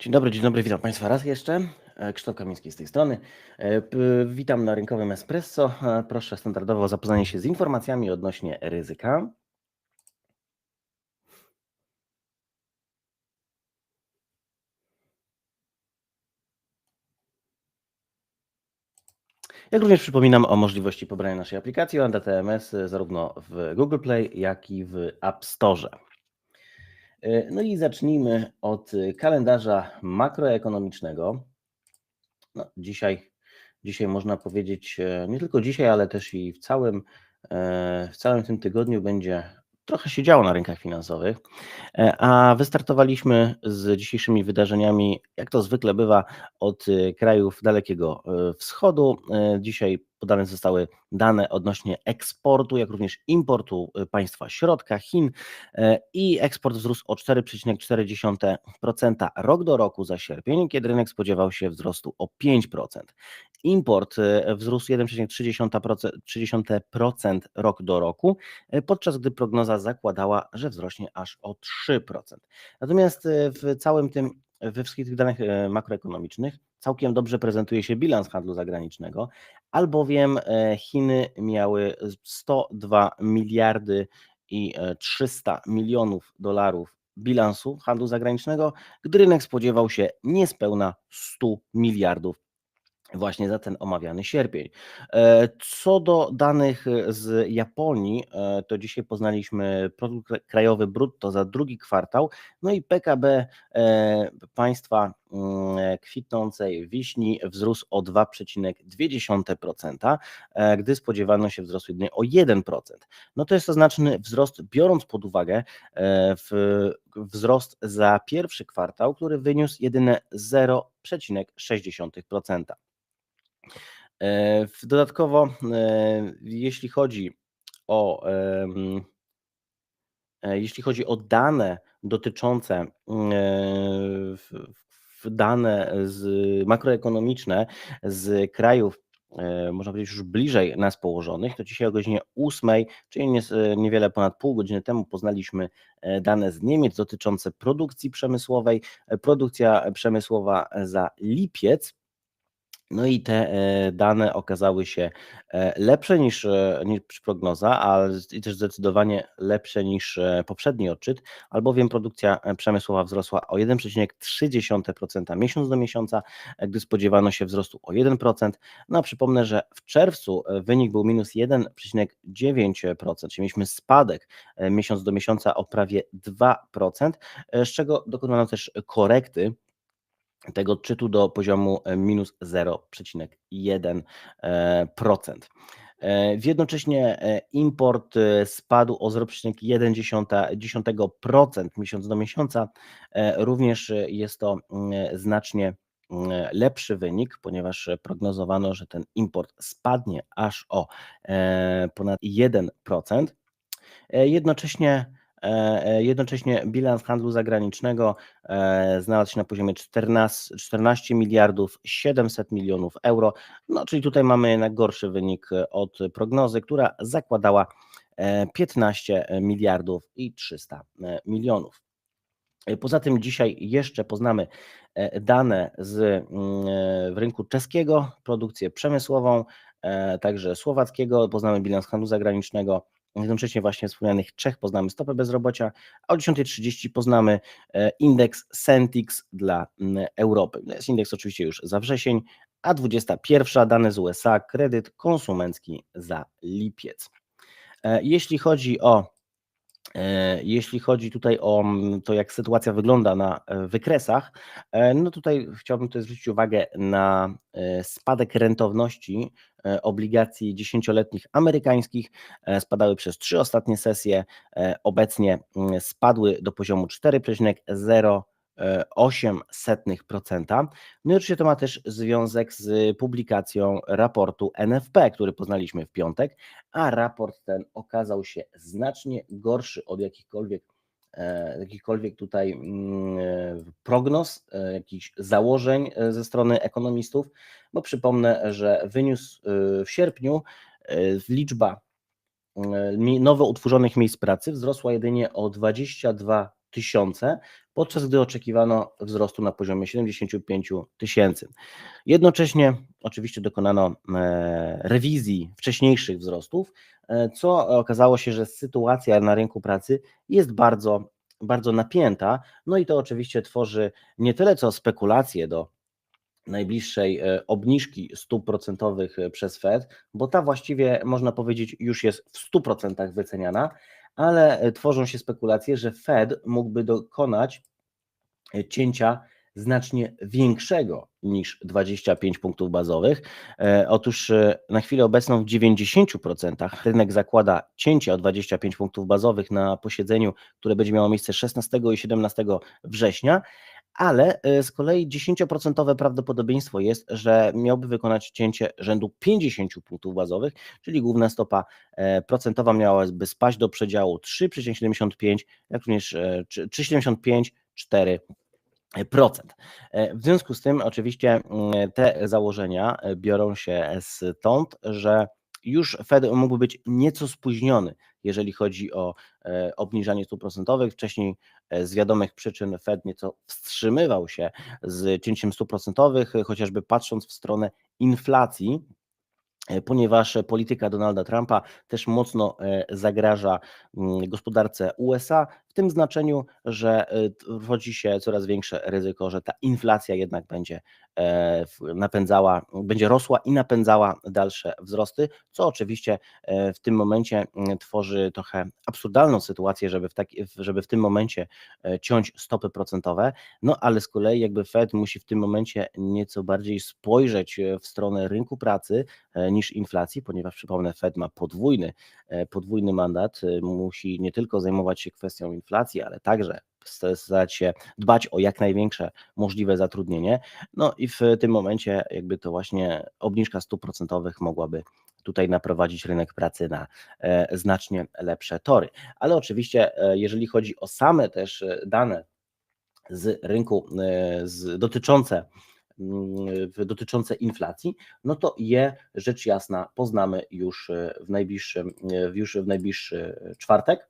Dzień dobry, dzień dobry, witam Państwa raz jeszcze. E, Krzysztof Kamiński z tej strony. E, Witam na rynkowym Espresso. E, Proszę standardowo o zapoznanie się z informacjami odnośnie ryzyka. Jak również przypominam o możliwości pobrania naszej aplikacji ONDA TMS zarówno w Google Play, jak i w App Store. E, No i zacznijmy od e, kalendarza makroekonomicznego. No, dzisiaj, dzisiaj można powiedzieć, e, nie tylko dzisiaj, ale też i w całym, e, w całym tym tygodniu będzie trochę się działo na rynkach finansowych, a wystartowaliśmy z dzisiejszymi wydarzeniami, jak to zwykle bywa, od e, krajów Dalekiego Wschodu. Dzisiaj podane zostały dane odnośnie eksportu, jak również importu e, państwa środka, Chin e, i eksport wzrósł o 4,4% rok do roku za sierpień, kiedy rynek spodziewał się wzrostu o 5%. Import e, wzrósł 1,3% 30% rok do roku, e, podczas gdy prognoza zakładała, że wzrośnie aż o 3%. Natomiast w całym tym, we wszystkich tych danych makroekonomicznych całkiem dobrze prezentuje się bilans handlu zagranicznego, albowiem e, Chiny miały 102 miliardy i e, 300 milionów dolarów bilansu handlu zagranicznego, gdy rynek spodziewał się niespełna 100 miliardów właśnie za ten omawiany sierpień. E, Co do danych e, z Japonii, e, to dzisiaj poznaliśmy produkt krajowy brutto za drugi kwartał, no i PKB e, państwa kwitnącej wiśni wzrósł o 2,2%, e, gdy spodziewano się wzrostu jedynie o 1%. No to jest to znaczny wzrost, biorąc pod uwagę e, wzrost za pierwszy kwartał, który wyniósł jedynie 0,6%. E, Dodatkowo, jeśli chodzi o, jeśli chodzi o dane dotyczące mm, dane z makroekonomiczne z krajów, e, można powiedzieć już bliżej nas położonych, to dzisiaj o godzinie 8, czyli nies- niewiele ponad pół godziny temu poznaliśmy e, dane z Niemiec dotyczące produkcji przemysłowej. E, Produkcja przemysłowa za lipiec no i te e, dane okazały się e, lepsze niż, e, niż prognoza, ale też zdecydowanie lepsze niż poprzedni odczyt, albowiem produkcja przemysłowa wzrosła o 1,3% miesiąc do miesiąca, gdy spodziewano się wzrostu o 1%. No a przypomnę, że w czerwcu wynik był minus 1,9%, czyli mieliśmy spadek miesiąc do miesiąca o prawie 2%, e, z czego dokonano też korekty tego odczytu do poziomu e, minus 0,1%. E, w Jednocześnie e, import e, spadł o 0,1% miesiąc do miesiąca. E, Również e, jest to mm, znacznie mm, lepszy wynik, ponieważ e, prognozowano, że ten import spadnie aż o e, ponad 1%. E, Jednocześnie, e, e, jednocześnie bilans handlu zagranicznego e, znalazł się na poziomie 14, 14 miliardów 700 milionów euro, no czyli tutaj mamy jednak gorszy wynik e, od prognozy, która zakładała e, 15 miliardów i 300 milionów. E, Poza tym dzisiaj jeszcze poznamy e, dane z mm, e, rynku czeskiego, produkcję przemysłową, e, także słowackiego, poznamy bilans handlu zagranicznego, jednocześnie właśnie wspomnianych Czech poznamy stopę bezrobocia, a o 10.30 poznamy e, indeks Centix dla Europy. To jest indeks oczywiście już za wrzesień, a 21 dane z USA, kredyt konsumencki za lipiec. E, Jeśli chodzi o E, Jeśli chodzi tutaj o to, jak sytuacja wygląda na wykresach, no tutaj chciałbym tutaj zwrócić uwagę na spadek rentowności obligacji dziesięcioletnich amerykańskich. E, Spadały przez trzy ostatnie sesje, e, obecnie mm, spadły do poziomu 4,08%. No i oczywiście to ma też związek z publikacją raportu NFP, który poznaliśmy w piątek, a raport ten okazał się znacznie gorszy od jakichkolwiek, e, jakichkolwiek tutaj mm, e, prognoz, e, jakichś założeń e, ze strony ekonomistów, bo przypomnę, że wyniósł e, w sierpniu e, liczba e, nowo utworzonych miejsc pracy wzrosła jedynie o 22 tysiące, podczas gdy oczekiwano wzrostu na poziomie 75 tysięcy. Jednocześnie oczywiście dokonano e, rewizji wcześniejszych wzrostów, e, co okazało się, że sytuacja na rynku pracy jest bardzo, bardzo napięta. No i to oczywiście tworzy nie tyle co spekulacje do najbliższej e, obniżki stóp procentowych przez Fed, bo ta właściwie można powiedzieć już jest w 100% wyceniana, ale tworzą się spekulacje, że Fed mógłby dokonać cięcia znacznie większego niż 25 punktów bazowych. E, otóż e, na chwilę obecną w 90% rynek zakłada cięcie o 25 punktów bazowych na posiedzeniu, które będzie miało miejsce 16 i 17 września, ale e, z kolei 10% prawdopodobieństwo jest, że miałby wykonać cięcie rzędu 50 punktów bazowych, czyli główna stopa procentowa miałaby spaść do przedziału 3,75, jak również 3,75, 4 procent. E, w związku z tym oczywiście mm, te założenia e, biorą się stąd, że już Fed mógłby być nieco spóźniony, jeżeli chodzi o e, obniżanie stóp procentowych. Wcześniej z wiadomych przyczyn Fed nieco wstrzymywał się z cięciem stóp procentowych, chociażby patrząc w stronę inflacji, E, ponieważ polityka Donalda Trumpa też mocno e, zagraża mm, gospodarce USA, w tym znaczeniu, że e, rodzi się coraz większe ryzyko, że ta inflacja jednak będzie napędzała, będzie rosła i napędzała dalsze wzrosty, co oczywiście w tym momencie mm, tworzy trochę absurdalną sytuację, żeby w, taki, żeby w tym momencie ciąć stopy procentowe, no ale z kolei jakby Fed musi w tym momencie nieco bardziej spojrzeć w stronę rynku pracy niż inflacji, ponieważ przypomnę, Fed ma podwójny, e, podwójny mandat, e, musi nie tylko zajmować się kwestią inflacji, ale także starać się dbać o jak największe możliwe zatrudnienie. No i w tym momencie jakby to właśnie obniżka stóp procentowych mogłaby tutaj naprowadzić rynek pracy na e, znacznie lepsze tory. Ale oczywiście, jeżeli chodzi o same też dane z rynku z, dotyczące Mm, dotyczące inflacji, no to je rzecz jasna poznamy już e, w najbliższym, e, już w najbliższy czwartek.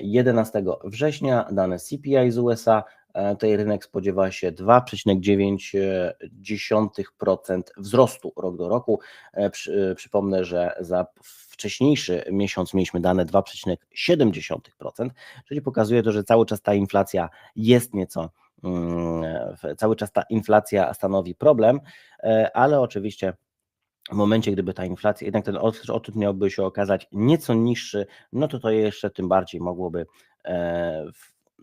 11 e, września dane CPI z USA, tutaj rynek spodziewa się 2,9% wzrostu rok do roku. Przypomnę, że za wcześniejszy miesiąc mieliśmy dane 2,7%, czyli pokazuje to, że cały czas ta inflacja jest nieco Mm, cały czas ta inflacja stanowi problem, e, ale oczywiście w momencie, gdyby ta inflacja, jednak ten odczyt miałby się okazać nieco niższy, no to to jeszcze tym bardziej mogłoby e,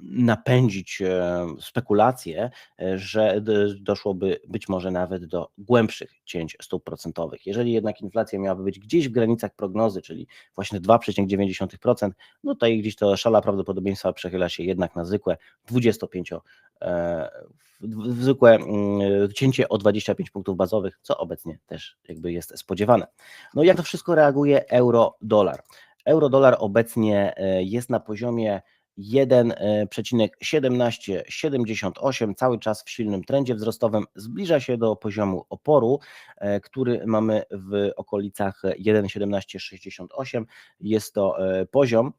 napędzić e, spekulacje, e, że doszłoby być może nawet do głębszych cięć stóp procentowych. Jeżeli jednak inflacja miałaby być gdzieś w granicach prognozy, czyli właśnie 2,9%, no to i gdzieś to szala prawdopodobieństwa przechyla się jednak na zwykłe 25 e, zwykłe mm, cięcie o 25 punktów bazowych, co obecnie też jakby jest spodziewane. No jak to wszystko reaguje euro-dolar? Euro-dolar obecnie jest na poziomie 1,1778, e, cały czas w silnym trendzie wzrostowym, zbliża się do poziomu oporu, e, który mamy w okolicach 1,1768. Jest to e, poziom,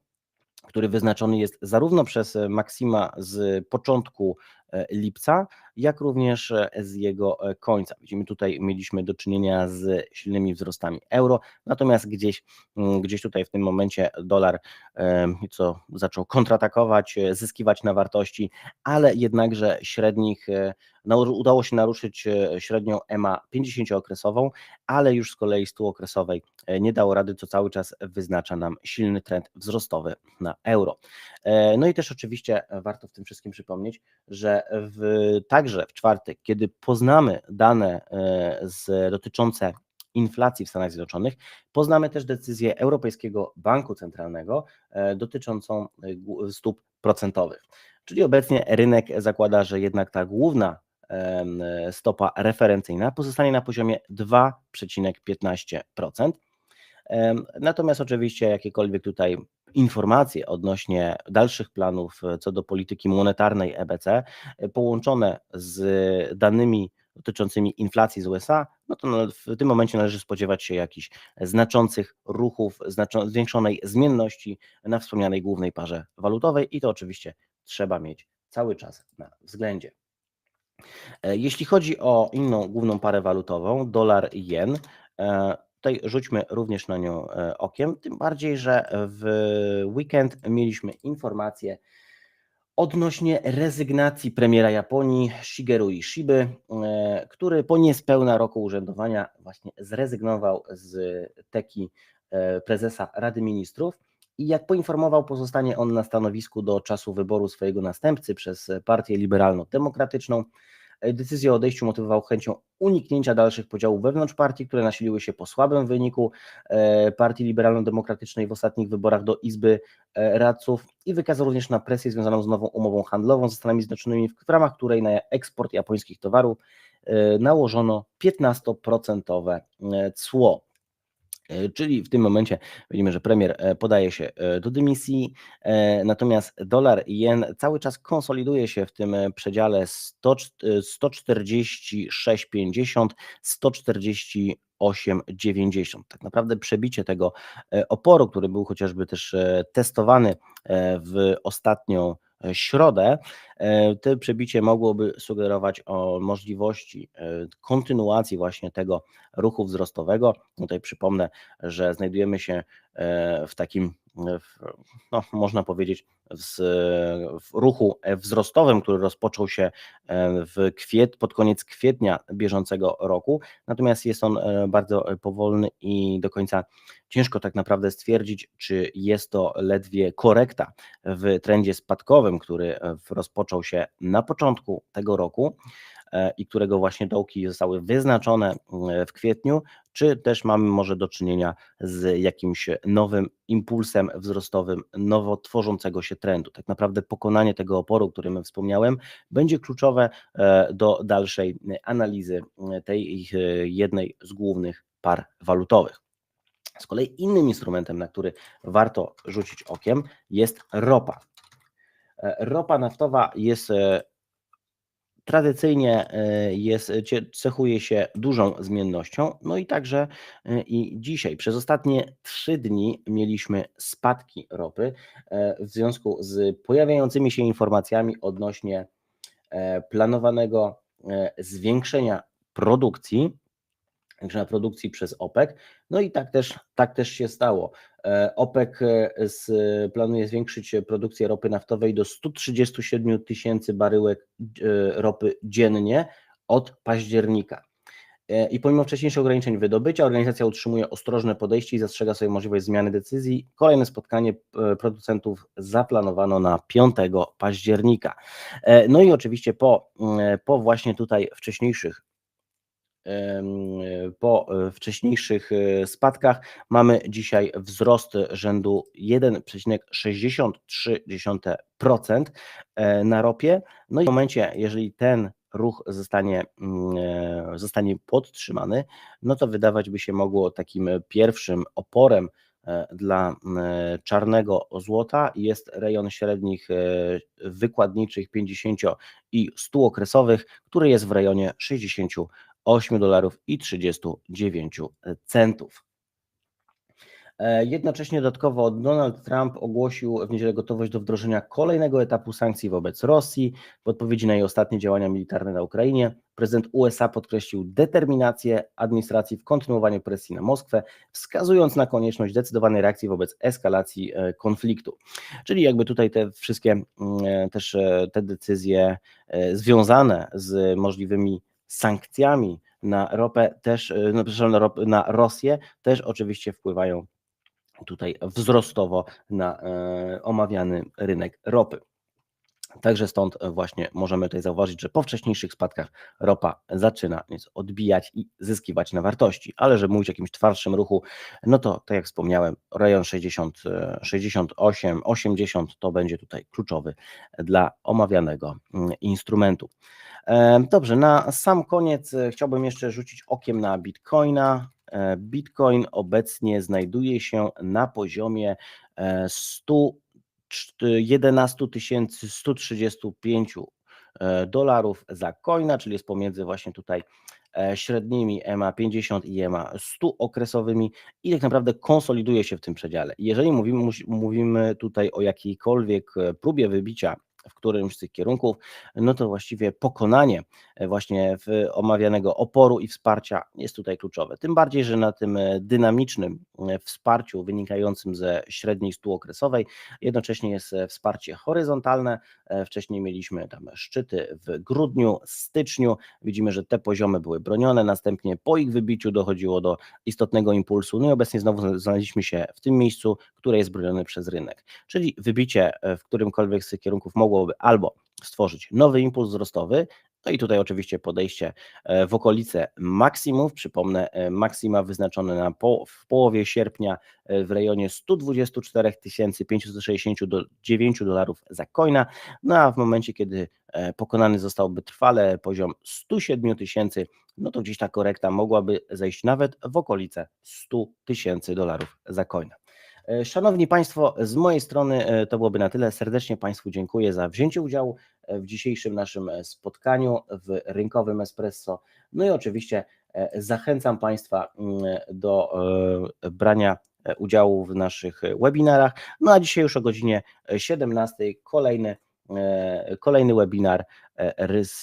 który wyznaczony jest zarówno przez Maksima z początku lipca, jak również z jego końca. Widzimy tutaj mieliśmy do czynienia z silnymi wzrostami euro, natomiast gdzieś, mm, gdzieś tutaj w tym momencie dolar co zaczął kontratakować, zyskiwać na wartości, ale jednakże średnich udało się naruszyć średnią EMA 50-okresową, ale już z kolei 100-okresowej nie dało rady, co cały czas wyznacza nam silny trend wzrostowy na euro. No i też oczywiście warto w tym wszystkim przypomnieć, że w tak także w czwartek, kiedy poznamy dane e, z, dotyczące inflacji w Stanach Zjednoczonych, poznamy też decyzję Europejskiego Banku Centralnego e, dotyczącą e, stóp procentowych. Czyli obecnie rynek zakłada, że jednak ta główna stopa referencyjna pozostanie na poziomie 2,15%. Natomiast oczywiście jakiekolwiek tutaj informacje odnośnie dalszych planów e, co do polityki monetarnej EBC e, połączone z danymi dotyczącymi inflacji z USA, no to w tym momencie należy spodziewać się jakichś znaczących ruchów, zwiększonej zmienności na wspomnianej głównej parze walutowej i to oczywiście trzeba mieć cały czas na względzie. E, Jeśli chodzi o inną główną parę walutową, dolar jen, tutaj rzućmy również na nią e, okiem, tym bardziej, że w weekend mieliśmy informację odnośnie rezygnacji premiera Japonii Shigeru Ishiby, e, który po niespełna roku urzędowania właśnie zrezygnował z teki e, prezesa Rady Ministrów i jak poinformował, pozostanie on na stanowisku do czasu wyboru swojego następcy przez Partię Liberalno-Demokratyczną. E, Decyzję o odejściu motywował chęcią uniknięcia dalszych podziałów wewnątrz partii, które nasiliły się po słabym wyniku e, Partii Liberalno-Demokratycznej w ostatnich wyborach do Izby e, Radców i wykazał również na presję związaną z nową umową handlową ze Stanami Zjednoczonymi, w ramach której na eksport japońskich towarów nałożono 15% cło. E, Czyli w tym momencie widzimy, że premier e, podaje się e, do dymisji, natomiast dolar jen cały czas konsoliduje się w tym przedziale 100 e, 146,50, 148,90. Tak naprawdę przebicie tego oporu, który był chociażby też testowany w ostatnią środę, e, to przebicie mogłoby sugerować o możliwości e, kontynuacji właśnie tego ruchu wzrostowego. Tutaj przypomnę, że znajdujemy się e, w takim, e, w, no, można powiedzieć, z, w ruchu e, wzrostowym, który rozpoczął się e, w kwiet, pod koniec kwietnia bieżącego roku, natomiast jest on e, bardzo powolny i do końca ciężko tak naprawdę stwierdzić, czy jest to ledwie korekta w trendzie spadkowym, który rozpoczął się na początku tego roku i którego właśnie dołki zostały wyznaczone e, w kwietniu, czy też mamy może do czynienia z jakimś nowym impulsem wzrostowym nowo tworzącego się trendu. Tak naprawdę pokonanie tego oporu, o którym wspomniałem, będzie kluczowe e, do dalszej analizy e, tej e, jednej z głównych par walutowych. Z kolei innym instrumentem, na który warto rzucić okiem, jest ropa. E, Ropa naftowa jest e, tradycyjnie e, jest, cie- cechuje się dużą zmiennością, no i także e, i dzisiaj. Przez ostatnie trzy dni mieliśmy spadki ropy e, w związku z pojawiającymi się informacjami odnośnie e, planowanego e, zwiększenia produkcji, zwiększenia produkcji przez OPEC. No i tak też, tak też się stało. E, OPEC e, z, planuje zwiększyć produkcję ropy naftowej do 137 tysięcy baryłek e, ropy dziennie od października. I pomimo wcześniejszych ograniczeń wydobycia, organizacja utrzymuje ostrożne podejście i zastrzega sobie możliwość zmiany decyzji. Kolejne spotkanie producentów zaplanowano na 5 października. No i oczywiście po, po właśnie tutaj wcześniejszych po e, wcześniejszych e, spadkach mamy dzisiaj wzrost rzędu 1,63% e, na ropie. No i w momencie, jeżeli ten ruch zostanie, mm, zostanie podtrzymany, no to wydawać by się mogło takim pierwszym oporem dla czarnego złota jest rejon średnich wykładniczych 50 i 100 okresowych, który jest w rejonie 68 dolarów i 39 centów. E, Jednocześnie dodatkowo Donald Trump ogłosił w niedzielę gotowość do wdrożenia kolejnego etapu sankcji wobec Rosji w odpowiedzi na jej ostatnie działania militarne na Ukrainie. Prezydent USA podkreślił determinację administracji w kontynuowaniu presji na Moskwę, wskazując na konieczność zdecydowanej reakcji wobec eskalacji e, konfliktu. Czyli jakby tutaj te wszystkie mm, e, też te decyzje związane z możliwymi sankcjami na ropę też, e, no, na, na Rosję też oczywiście wpływają tutaj wzrostowo na e, omawiany rynek ropy. Także stąd właśnie możemy tutaj zauważyć, że po wcześniejszych spadkach ropa zaczyna nieco odbijać i zyskiwać na wartości, ale żeby mówić o jakimś twardszym ruchu, no to tak jak wspomniałem, rejon 60, e, 68, 80 to będzie tutaj kluczowy dla omawianego mm, instrumentu. E, Dobrze, na sam koniec e, chciałbym jeszcze rzucić okiem na Bitcoina. E, Bitcoin obecnie znajduje się na poziomie e, 100 11 135 e, dolarów za coina, czyli jest pomiędzy właśnie tutaj średnimi EMA 50 i EMA 100 okresowymi i tak naprawdę konsoliduje się w tym przedziale. Jeżeli mówimy, mówimy tutaj o jakiejkolwiek próbie wybicia w którymś z tych kierunków, no to właściwie pokonanie e, właśnie omawianego oporu i wsparcia jest tutaj kluczowe. Tym bardziej, że na tym e, dynamicznym e, wsparciu wynikającym ze średniej stół okresowej jednocześnie jest wsparcie horyzontalne. Wcześniej mieliśmy tam szczyty w grudniu, styczniu. Widzimy, że te poziomy były bronione, następnie po ich wybiciu dochodziło do istotnego impulsu. No i obecnie znowu znaleźliśmy się w tym miejscu, które jest bronione przez rynek. Czyli wybicie w którymkolwiek z tych kierunków mogłoby albo stworzyć nowy impuls wzrostowy, no i tutaj oczywiście podejście e, w okolice maksimów. Przypomnę, e, maksima wyznaczone na po, w połowie sierpnia e, w rejonie 124 560 do 9 dolarów za coina. No a w momencie, kiedy pokonany zostałby trwale poziom 107 tysięcy, no to gdzieś ta korekta mogłaby zejść nawet w okolice 100 tysięcy dolarów za coina. E, szanowni Państwo, z mojej strony e, to byłoby na tyle. Serdecznie Państwu dziękuję za wzięcie udziału e, w dzisiejszym naszym spotkaniu w rynkowym Espresso. No i oczywiście zachęcam Państwa mm, do brania udziału w naszych webinarach. No a dzisiaj już o godzinie 17 kolejny, kolejny webinar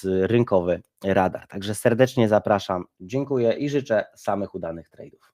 Rynkowy Radar. Także serdecznie zapraszam, dziękuję i życzę samych udanych tradeów.